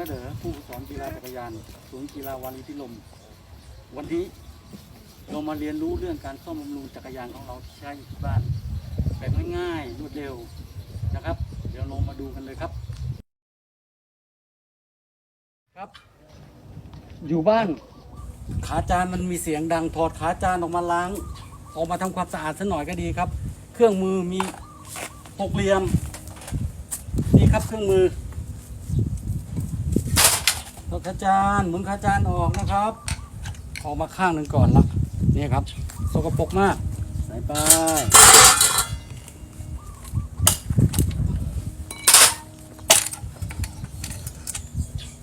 ผมนะเด๋อผู้สอนกีฬาจักรยานศูนย์กีฬาวารีพิลม วันนี้เรามาเรียนรู้เรื่องการซ่อมบำรุงจักรยานของเราที่ใช้อยู่ที่บ้านแบบง่ายๆรวดเร็วนะครับ เดี๋ยวเรามาดูกันเลยครับ ครับ อยู่บ้าน ขาจานมันมีเสียงดังถอดขาจานออกมาล้าง ออกมาทำความสะอาดสักหน่อยก็ดีครับ เครื่องมือมีหกเหลี่ยมนี่ครับเครื่องมือถอ ดขาจานหมุนขาจานออกนะครับออกมาข้างหนึ่งก่อนละนี่ครับสกปรกมาก ใส่ไป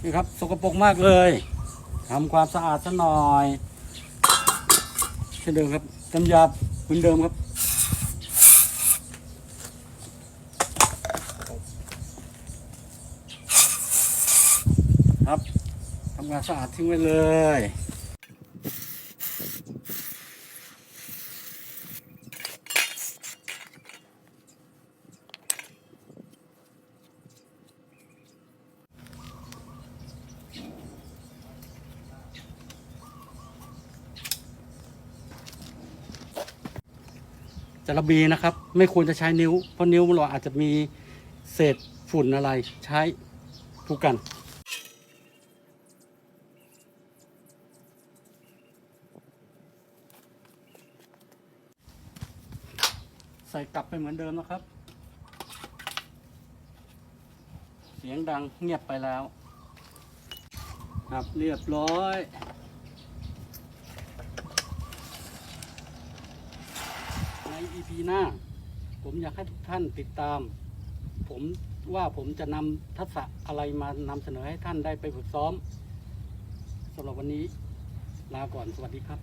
นี่ครับสกปรกมากเลยทำความสะอาดซะหน่อยเช่นเดิมครับน้ำยาเหมือนเดิมครับ ทำงานสะอาดทิ้งไว้เลยจะระบีนะครับ ไม่ควรจะใช้นิ้ว เพราะนิ้วเราอาจจะมีเศษฝุ่นอะไรใช้ทุกกัน ส่กลับไปเหมือนเดิมนะครับ เสียงดังเงียบไปแล้ว ครับเรียบร้อย ใน EP หน้า ผมอยากให้ทุกท่านติดตาม ผมว่าผมจะนำทักษะอะไรมานำเสนอให้ท่านได้ไปฝึกซ้อมสำหรับวันนี้ลาก่อนสวัสดีครับ